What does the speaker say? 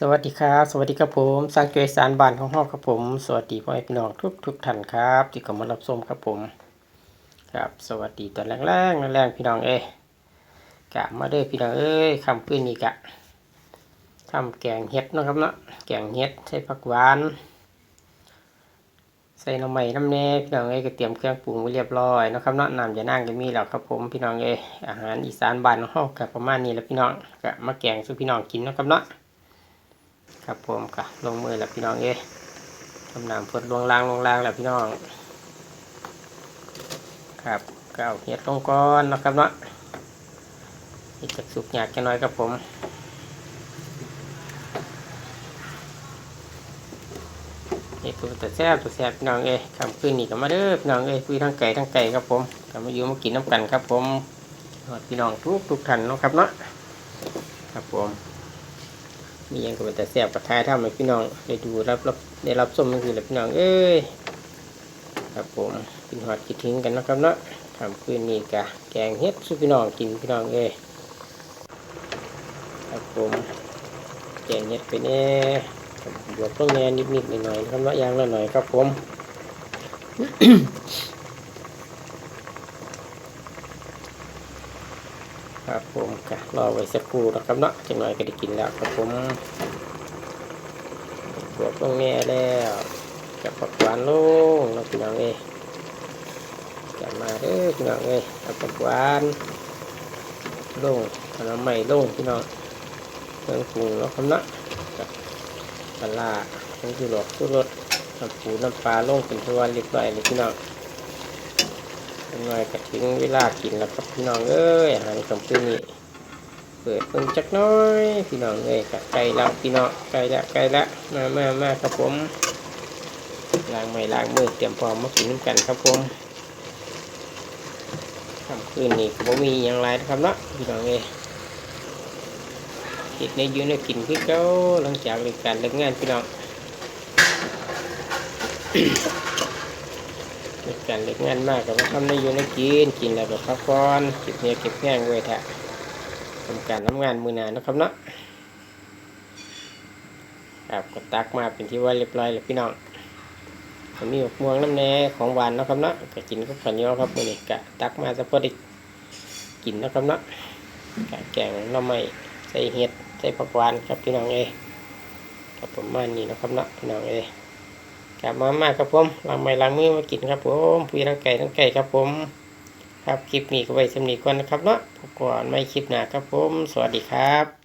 สวัสดีครับ สวัสดีครับผมสร้างเกยสารบ้านของห้องครับผม สวัสดีพ่อแม่พี่น้องทุกทุกท่านครับ ที่เข้ามารับชมครับผม ครับ สวัสดีตอนแรกๆแรงๆพี่น้องเอ้กะมาเด้อพี่น้องเอ้ยคำพื้นนี่กะทำแกงเห็ดนะครับเนาะแกงเห็ดใส่ผักหวาน ใส่หน่อไม้น้ำแน่พี่น้องเอ้ยก็เตรียมเครื่องปรุงไว้เรียบร้อยนะครับเนาะน้ำจะนั่งก็มีแล้วครับผมพี่น้องเอ้ยอาหารอีสานบ้านของเฮาก็ประมาณนี้แหล้วพี่น้องก็มาแกงสู่พี่น้องกินนะครับเนาะ ครับผมค่ะลงมือแล้วพี่น้องเอ้ยทำน้ำพดลวงลางลงลางแล้วพี่น้อง ครับก็เอาเห็ดลงก้อนนะครับเนาะนี่จะสุกหยากแค่น้อยครับผมนี่ตัวแต่แซ่บตัวแซ่บพี่น้องเอ้ยคำคืนนี่ก็มาเด้อพี่น้องเอ้ยคุยทั้งไก่ทั้งไก่ครับผมก็มาอยู่มากินน้ำกันครับผมพี่น้องทุกทุกท่านนะครับเนาะครับผม มียังก็เป็นแต่แซ่บกับทายทำให้พี่น้องได้ดูรับรับได้รับส้มมันคือแหละพี่น้องเอ้ยครับผมกินหอดคิดถึงกันนะครับเนาะทำคืนนี้กะแกงเฮ็ดสู้พี่น้องกินพี่น้องเอ้ยครับผมแกงเฮ็ดไปแน่บวกต้องแน่นิดๆหน่อยๆนะครับเนาะยางละหน่อยครับผม ครับผมกะรอไว้สักครู่นะครับเนาะจังหน่อยก็ได้กินแล้วครับผมบวกลงแน่แล้วกับผักหวานลงนะพี่น้องเอ้จะมาเด้อพี่น้องเอ้ยเอาผักหวานลงเอาน้ำใหม่ลงพี่น้องเครื่องปรุงเนาะครับเนาะกับปลาร้าทั้งที่หลอกทุรสน้ำปูน้ำปลาลงเป็นตัวเรียบร้อยเลยพี่น้อง หน่อยก็ถึงเวลากินแล้วครับพี่น้องเอ้ยอาหารคำคืนนี้เปิดเพิ่งจักน้อย พี่น้องเอ้ยกะไก่แล้วพี่น้องไก่ละไก่ละมามามาครับผมล้างไม้ล้างมือเตรียมพร้อมมากินน้ำกันครับผมคำคืนนี้ก็บ่มีอย่างไรนะครับเนาะพี่น้องเอ้ยคิดในยืนในกินคือเก้าหลังจากเลิกการเลิกงานพี่น้อง เลิกการเลิกงานมากกับว่าทำได้อยู่ในกินกินแล้วก็พักผ่อนเก็บเนื้อเก็บแห้งไว้แทะทำการทำงานมือหนานะครับเนาะครับก็ตักมาเป็นที่ว่าเรียบร้อยแล้วพี่น้องมีหมกม่วงน้ำแน่ของหวานนะครับเนาะก็กินกับข้าวเหนียวครับมือนี้ก็ตักมาจะพอได้กินนะครับเนาะก็แกงน่อไม้ใส่เห็ดใส่ผักหวานครับพี่น้องเอ้ยครับประมาณนี้นะครับเนาะพี่น้องเอ้ กลับมามาครับผมล้างไม้ล้างมือมากินครับผมพุยทั้งไก่ทั้งไก่ครับผม ครับคลิปนี้ก็ไว้สำนีก่อนนะครับเนาะพบกันไม่คลิปหน้าครับผม สวัสดีครับ